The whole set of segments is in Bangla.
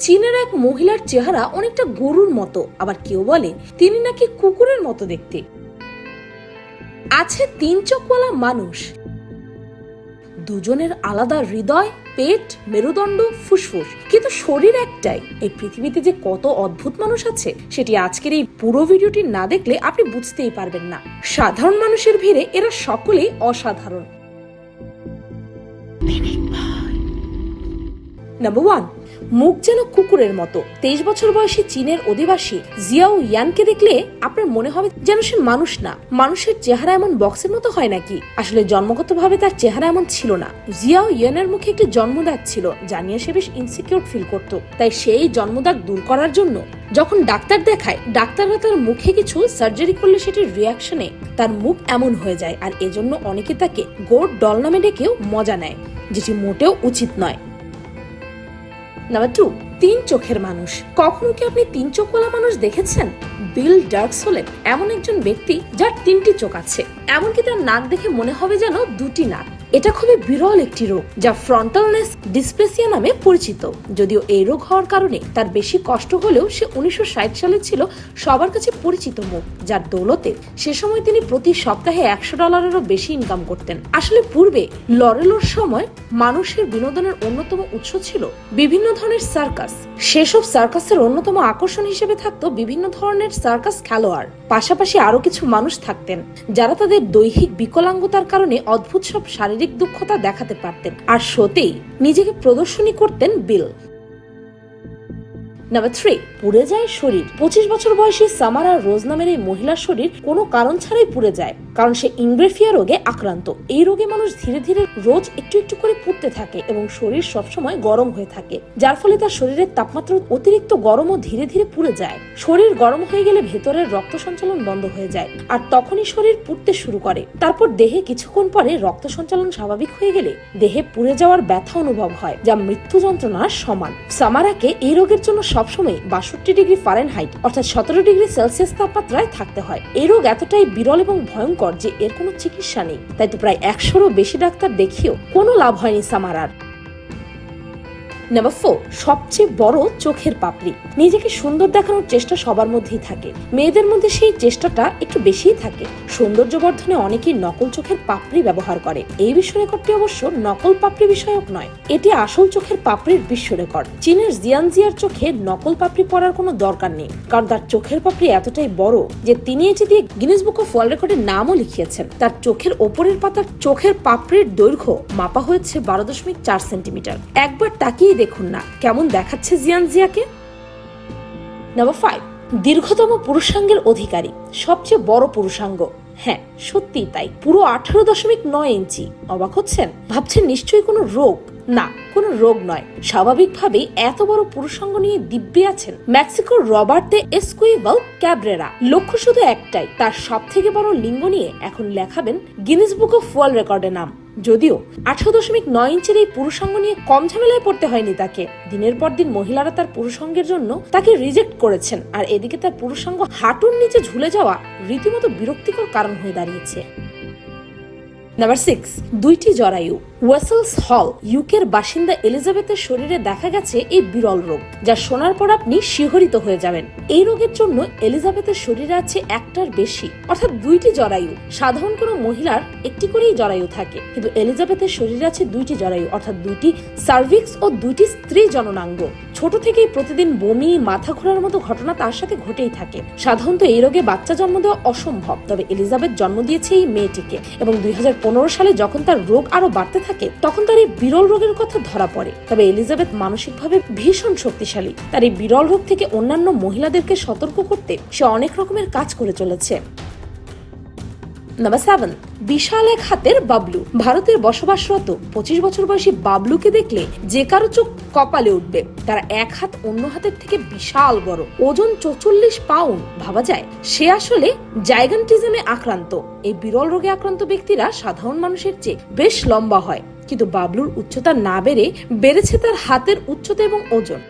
চীনের এক মহিলার চেহারা অনেকটা গরুর মতো আবার কেউ বলে তিনি নাকি কুকুরের মতো দেখতে। আছে তিন চোখওয়ালা মানুষ। দুজনের আলাদা হৃদয় পেট মেরুদণ্ড ফুসফুস। কিন্তু শরীর একটাই। এই পৃথিবীতে যে কত অদ্ভুত মানুষ আছে সেটি আজকের এই পুরো ভিডিওটি না দেখলে আপনি বুঝতেই পারবেন না। সাধারণ মানুষের ভিড়ে এরা সকলেই অসাধারণ। নাম্বার ওয়ান মুখ যেন কুকুরের মতো। তেইশ বছর বয়সী চীনের অধিবাসী জিয়াও ইয়ানকে দেখলে আপনার মনে হবে যেন সে মানুষ না। মানুষের চেহারা এমন বক্সের মতো হয় নাকি? আসলে জন্মগতভাবে তার চেহারা এমন ছিল না। জিয়াও ইয়ানের মুখে একটি জন্মদাগ ছিল জানিয়ে সে বেশ ইনসিকিউর ফিল করত। তাই সেই জন্মদাগ দূর করার জন্য যখন ডাক্তার দেখায়, ডাক্তাররা তার মুখে কিছু সার্জারি করলে সেটির রিয়াকশনে তার মুখ এমন হয়ে যায়। আর এজন্য অনেকে তাকে গোড ডল নামে ডেকেও মজা নেয়, যেটি মোটেও উচিত নয়। নাম্বার টু তিন চোখের মানুষ। কখনো কি আপনি তিন চোখওয়ালা মানুষ দেখেছেন? বিল ডার্কস হলেন এমন একজন ব্যক্তি যার তিনটি চোখ আছে। এমনকি তার নাক দেখে মনে হবে যেন দুটি নাক। এটা খুবই বিরল একটি রোগ, যা ফ্রন্টালনেস ডিসপ্লেসিয়া নামে পরিচিত। যদিও এই রোগ হওয়ার কারণে তার বেশি কষ্ট হলেও সে উনিশশো সালে ছিল সবার কাছে পরিচিত মুখ, যার দৌলতে সে সময় তিনি প্রতি সপ্তাহে একশো ডলারেরও বেশি ইনকাম করতেন। আসলে পূর্বে লরেলোর সময় মানুষের বিনোদনের অন্যতম উৎস ছিল বিভিন্ন ধরনের সার্কাস সেসব সার্কাসের অন্যতম আকর্ষণ হিসেবে থাকতো বিভিন্ন ধরনের সার্কাস খেলোয়াড়। পাশাপাশি আরও কিছু মানুষ থাকতেন, যারা তাদের দৈহিক বিকলাঙ্গতার কারণে অদ্ভুত সব শারীরিক দুঃখতা দেখাতে পারতেন। আর শোতেই নিজেকে প্রদর্শনী করতেন বিল। নাম্বার থ্রি পুড়ে যায় শরীর। পঁচিশ বছর বয়সী সামারা রোজ নামের এই মহিলার শরীর কোনো কারণ ছাড়াই পুড়ে যায়, কারণ সে ইনগ্রেফিয়া রোগে আক্রান্ত। এই রোগে মানুষ ধীরে ধীরে রোজ একটু একটু করে পুড়তে থাকে এবং শরীর সবসময় গরম হয়ে থাকে, যার ফলে তার শরীরের তাপমাত্রা অতিরিক্ত গরম ও ধীরে ধীরে পুড়ে যায়। শরীর গরম হয়ে গেলে ভেতরের রক্ত সঞ্চালন বন্ধ হয়ে যায় আর তখনই শরীর পুড়তে শুরু করে। তারপর দেহে কিছুক্ষণ পরে রক্ত সঞ্চালন স্বাভাবিক হয়ে গেলে দেহে পুড়ে যাওয়ার ব্যথা অনুভব হয়, যা মৃত্যু যন্ত্রণার সমান। সামারাকে এই রোগের জন্য সবসময় বাষট্টি ডিগ্রি ফারেনহাইট অর্থাৎ সতেরো ডিগ্রি সেলসিয়াস তাপমাত্রায় থাকতে হয়। এই রোগ এতটাই বিরল এবং ভয়ঙ্কর যে এর কোনো চিকিৎসা নেই। তাই তো প্রায় একশোরও বেশি ডাক্তার দেখিয়েও কোনো লাভ হয়নি সামারার। নাম্বার ফোর সবচেয়ে বড় চোখের পাপড়ি। নিজেকে সুন্দর দেখানোর চেষ্টা সবার মধ্যেই থাকে। মেয়েদের মধ্যে সেই চেষ্টাটা একটু বেশিই থাকে। সৌন্দর্য বর্ধনে অনেকেই নকল চোখের পাপড়ি ব্যবহার করে। এই বিশ্ব রেকর্ডটি অবশ্য নকল পাপড়ি বিষয়ক নয়। এটি আসল চোখের পাপড়ির বিশ্ব রেকর্ড চীনের জিয়ানজিয়ার চোখে নকল পাপড়ি পরার কোনো দরকার নেই, কারণ তার চোখের পাপড়ি এতটাই বড় যে তিনি এটি দিয়ে গিনেস বুক অফ ওয়ার্ল্ড রেকর্ডের নামও লিখিয়েছেন। তার চোখের ওপরের পাতার চোখের পাপড়ির দৈর্ঘ্য মাপা হয়েছে বারো দশমিক চার সেন্টিমিটার। একবার তাকিয়ে দেখুন না। কেমন দেখাচ্ছে জিয়ান জিয়াকে? নাম্বার ফাইভ দীর্ঘতম পুরুষাঙ্গের অধিকারী, সবচেয়ে বড় পুরুষাঙ্গ। হ্যাঁ সত্যিই তাই, পুরো আঠারো দশমিক নয় ইঞ্চি। অবাক হচ্ছেন? ভাবছেন নিশ্চয়ই কোনো রোগ? না, কোনো রোগ নয়। স্বাভাবিকভাবেই এত বড় পুরুষাঙ্গ নিয়ে দিব্যে আছেন মেক্সিকোর রবার্ট দে এসকুইভাল ক্যাবরেরা। লক্ষ্য শুধু একটাই, তার সব থেকে বড় লিঙ্গ নিয়ে এখন লেখাবেন গিনেস বুক অফ ওয়ার্ল্ড রেকর্ডের নাম। যদিও আঠারো দশমিক নয় ইঞ্চের এই পুরুষাঙ্গ নিয়ে কম ঝামেলায় পড়তে হয়নি তাকে। দিনের পর দিন মহিলারা তার পুরুষাঙ্গের জন্য তাকে রিজেক্ট করেছেন, আর এদিকে তার পুরুষাঙ্গ হাঁটুর নিচে ঝুলে যাওয়া রীতিমতো বিরক্তিকর কারণ হয়ে দাঁড়িয়েছে। নাম্বার সিক্স দুইটি জরায়ু ওয়েসেলস হল ইউকের বাসিন্দা এলিজাবেথের শরীরে দেখা গেছে এই বিরল রোগ, যা শোনার পর আপনি শিহরিত হয়ে যাবেন। এই রোগের জন্য এলিজাবেথের শরীরে আছে একটার বেশি, অর্থাৎ দুইটি জরায়ু। সাধারণ কোনো মহিলার একটি করেই জরায়ু থাকে, কিন্তু এলিজাবেথের শরীরে আছে দুইটি জরায়ু, অর্থাৎ দুইটি সার্ভিক্স ও দুইটি স্ত্রী জননাঙ্গ। ছোট থেকেই প্রতিদিন বমি, মাথা ঘোরার মতো ঘটনা তার সাথে ঘটেই থাকে। সাধারণত এই রোগে বাচ্চা জন্ম দেওয়া অসম্ভব, তবে এলিজাবেথ জন্ম দিয়েছে এই মেয়েটিকে এবং দুই হাজার পনেরো সালে যখন তার রোগ আরও বাড়তে থাকে, তখন তার এই বিরল রোগের কথা ধরা পড়ে। তবে এলিজাবেথ মানসিকভাবে ভীষণ শক্তিশালী। তার এই বিরল রোগ থেকে অন্যান্য মহিলাদেরকে সতর্ক করতে সে অনেক রকমের কাজ করে চলেছে। নাম্বার সেভেন বিশাল এক হাতের বাবলু। ভারতের বসবাসরত পঁচিশ বছর বয়সী বাবলুকে দেখলে যে কারও চোখ কপালে উঠবে, তারা এক হাত অন্য হাতের থেকে বিশাল বড়, ওজন চৌচল্লিশ পাউন্ড, ভাবা যায়। সে আসলে জাইগান্টিজমে আক্রান্ত। এই বিরল রোগে আক্রান্ত ব্যক্তিরা সাধারণ মানুষের চেয়ে বেশ লম্বা হয়। কিন্তু বাবলুর উচ্চতা না বেড়ে বেড়েছে তার হাতের উচ্চতা এবং ওজন।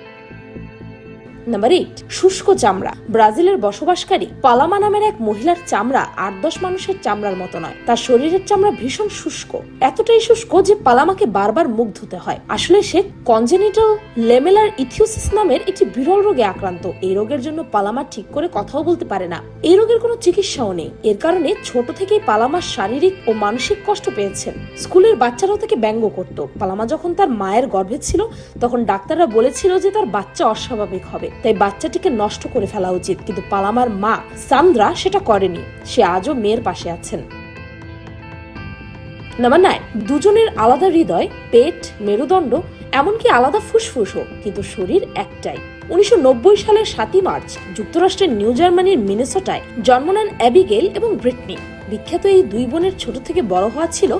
নাম্বার এইট, শুষ্ক চামড়া। ব্রাজিলের বসবাসকারী পালামা নামের এক মহিলার চামড়া আট দশ মানুষের চামড়ার মতো নয়। তার শরীরের চামড়া ভীষণ শুষ্ক। এতটাই শুষ্ক যে পালামাকে বারবার মুখ ধুতে হয়। আসলে সে কনজেনিটাল লেমেলার ইথিওসিস নামের একটি বিরল রোগে আক্রান্ত। এই রোগের জন্য পালামা ঠিক করে কথাও বলতে পারে না। এই রোগের কোনো চিকিৎসাও নেই। এর কারণে ছোট থেকেই পালামা শারীরিক ও মানসিক কষ্ট পেয়েছেন। স্কুলের বাচ্চারাও তাকে ব্যঙ্গ করত। পালামা যখন তার মায়ের গর্ভে ছিল, তখন ডাক্তাররা বলেছিল যে তার বাচ্চা অস্বাভাবিক হবে। তাই বাচ্চাটিকে নষ্ট করে ফেলা উচিত, কিন্তু পালামার মা সান্দ্রা সেটা করেনি। সে আজও মেয়ের পাশে আছেন। নাম্বার নাইন দুজনের আলাদা হৃদয়, পেট, মেরুদণ্ড, এমনকি আলাদা ফুসফুসও, কিন্তু শরীর একটাই। উনিশশো নব্বই সালের সাতই মার্চ, যুক্তরাষ্ট্রের নিউ জার্মানির মিনেসোটায় জন্ম নেন অ্যাবিগেল এবং ব্রিটনি। বিখ্যাত এই দুই বোনের ছোট থেকে বড় হওয়া ছিল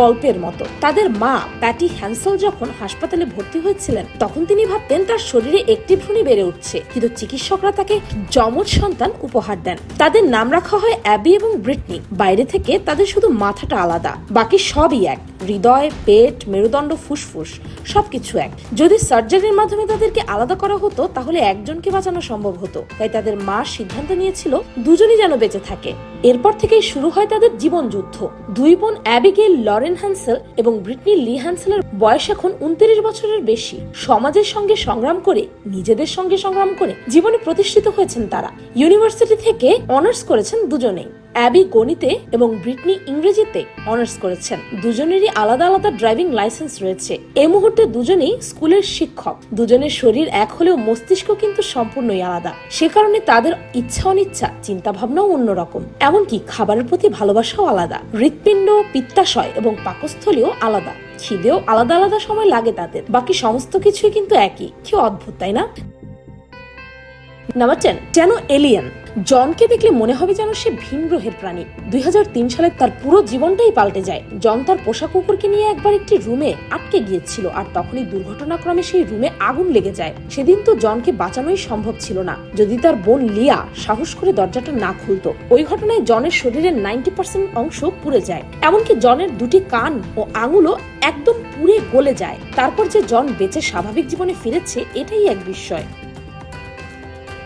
গল্পের মতো। তাদের মা প্যাটি হ্যান্সেল যখন হাসপাতালে ভর্তি হয়েছিলেন, তখন তিনি ভাবতেন তার শরীরে একটি ভ্রূণই বেড়ে উঠছে, কিন্তু চিকিৎসকরা তাকে যমজ সন্তান উপহার দেন। তাদের নাম রাখা হয় অ্যাবি এবং ব্রিটনি। বাইরে থেকে তাদের শুধু মাথাটা আলাদা, বাকি সবই এক। হৃদয়, পেট, মেরুদণ্ড, ফুসফুস, সবকিছু এক। যদি সার্জারির মাধ্যমে তাদেরকে আলাদা করা হতো, তাহলে একজনকে বাঁচানো সম্ভব হতো। তাই তাদের মা সিদ্ধান্ত নিয়েছিল, দুজনই যেন বেঁচে থাকে। এরপর থেকেই শুরু হয় তাদের জীবন যুদ্ধ। দুই বোন অ্যাবিগেল লরেন হ্যান্সেল এবং ব্রিটনি লি হ্যান্সেলের বয়স এখন উনত্রিশ বছরের বেশি। সমাজের সঙ্গে সংগ্রাম করে, নিজেদের সঙ্গে সংগ্রাম করে জীবনে প্রতিষ্ঠিত হয়েছেন তারা। ইউনিভার্সিটি থেকে অনার্স করেছেন দুজনেই। অ্যাবি গণিতে এবং ব্রিটনি ইংরেজিতে অনার্স করেছেন। দুজনেরই আলাদা আলাদা ড্রাইভিং লাইসেন্স রয়েছে। এই মুহূর্তে দুজনেই স্কুলের শিক্ষক। দুজনের শরীর এক হলেও মস্তিষ্ক কিন্তু সম্পূর্ণই আলাদা। সে কারণে তাদের ইচ্ছা অনিচ্ছা চিন্তা ভাবনাও অন্যরকম। এমনকি খাবারের প্রতি ভালোবাসাও আলাদা। হৃৎপিণ্ড, পিত্তাশয় এবং পাকস্থলীও আলাদা। খিদেও আলাদা আলাদা সময় লাগে তাদের। বাকি সমস্ত কিছুই কিন্তু একই। কি অদ্ভুত, তাই না? নাম্বার টেন যেন এলিয়েন? জনকে দেখলে মনে হবে যেন সে ভিন গ্রহের প্রাণী। দুই হাজার তিন সালে তার পুরো জীবনটাই পাল্টে যায়। জন তার পোষা কুকুরকে নিয়ে একবার একটি রুমে আটকে গিয়েছিল আর তখনই দুর্ঘটনাক্রমে সেই রুমে আগুন লেগে যায়। সেদিন তো জনকে বাঁচানোই সম্ভব ছিল না। যদি তার বোন লিয়া সাহস করে দরজাটা না খুলতো, ওই ঘটনায় জনের শরীরের নাইনটি পার্সেন্ট অংশ পুড়ে যায়। এমনকি জনের দুটি কান ও আঙুলও একদম পুড়ে গলে যায়। তারপর যে জন বেঁচে স্বাভাবিক জীবনে ফিরেছে, এটাই এক বিস্ময়।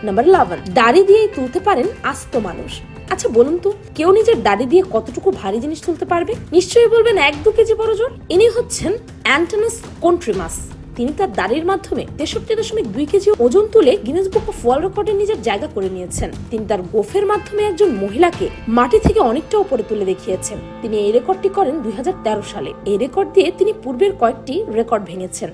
নাম্বার ইলেভেন দাড়ি দিয়েই তুলতে পারেন আস্ত মানুষ। আচ্ছা বলুন তো, কেউ নিজের দাড়ি দিয়ে কতটুকু ভারী জিনিস তুলতে পারবে? নিশ্চয়ই বলবেন এক দু কেজি বড় জন ইনি হচ্ছেন অ্যান্টনাস কন্ট্রিমাস। তিনি তার দাড়ির মাধ্যমে তেষট্টি দশমিক দুই কেজি ওজন তুলে গিনেস বুক অফ ওয়ার্ল্ড রেকর্ডে নিজের জায়গা করে নিয়েছেন। তিনি তার গোফের মাধ্যমে একজন মহিলাকে মাটি থেকে অনেকটা উপরে তুলে দেখিয়েছেন। তিনি এই রেকর্ডটি করেন দুই হাজার তেরো সালে। এই রেকর্ড দিয়ে তিনি পূর্বের কয়েকটি রেকর্ড ভেঙেছেন।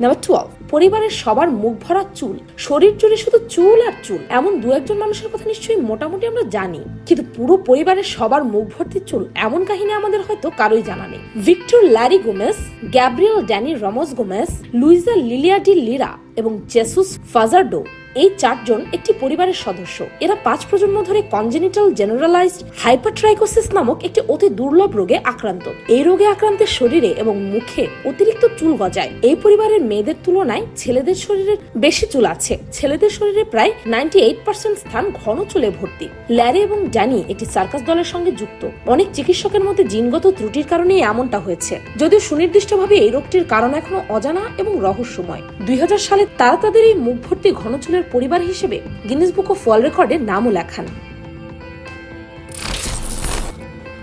নাম্বার টুয়েলভ পরিবারের সবার মুখ ভরা চুল। শরীর জুড়ে শুধু চুল আর চুল, এমন দু একজন মানুষের কথা নিশ্চয়ই মোটামুটি আমরা জানি। কিন্তু পুরো পরিবারের সবার মুখ ভর্তি চুল এমন কাহিনী আমাদের হয়তো কারোই জানা নেই। Victor Larry Gomes Gabriel Danny Ramos Gomes Luiza Lilia de Lira এবং জেসুস ফাজারডো এই চারজন একটি পরিবারের সদস্য। এরা পাঁচ প্রজন্ম ধরে কনজেনিটাল জেনারেলাইজড হাইপারট্রাইকোসিস নামক একটি অতি দুর্লভ রোগে আক্রান্ত। এই রোগে আক্রান্তের শরীরে এবং মুখে অতিরিক্ত চুল গজায়। এই পরিবারের মেয়েদের তুলনায় ছেলেদের শরীরে বেশি চুল আছে। ছেলেদের শরীরে প্রায় নাইনটি এইট পার্সেন্ট স্থান ঘন চুলে ভর্তি। ল্যারি এবং ড্যানি একটি সার্কাস দলের সঙ্গে যুক্ত। অনেক চিকিৎসকের মধ্যে জিনগত ত্রুটির কারণেই এমনটা হয়েছে। যদিও সুনির্দিষ্টভাবে এই রোগটির কারণ এখনও অজানা এবং রহস্যময়। দুই হাজার সালে তারা তাদের এই মুখ ভর্তি ঘন চুলের পরিবার হিসেবে গিনিস বুক অফ ওয়ার্ল্ড রেকর্ডে নামও লেখান।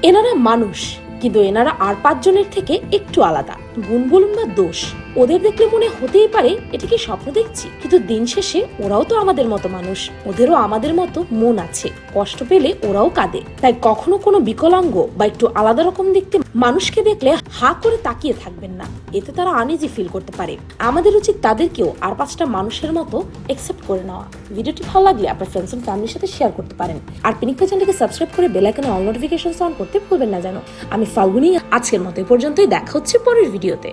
এনারা মানুষ, কিন্তু এনারা আর পাঁচজনের থেকে একটু আলাদা। গুণ বলুন বা দোষ? ওদের দেখলে মনে হতেই পারে এটা কি স্বপ্ন দেখছি। কিন্তু দিন শেষে ওরাও তো আমাদের মতো মানুষ। ওদেরও আমাদের মতো মন আছে। কষ্ট পেলে ওরাও কাঁদে। তাই কখনো কোনো বিকলাঙ্গ বা একটু আলাদা রকম দেখতে মানুষকে দেখলে হা করে তাকিয়ে থাকবেন না। এতে তারা আনইজি ফিল করতে পারে। আমাদের উচিত তাদেরকেও আর পাঁচটা মানুষের মতো একসেপ্ট করে নেওয়া। ভিডিওটি ভালো লাগলে আপনার ফ্রেন্ডস এন্ড ফ্যামিলির সাথে শেয়ার করতে পারেন। আর পিনিকা চ্যানেলকে সাবস্ক্রাইব করে বেল আইকনে অল নোটিফিকেশন অন করতে ভুলবেন না জানো আমি ফাল্গুনি, আজকের মতো পর্যন্তই। দেখা হচ্ছে পরের ভিডিওতে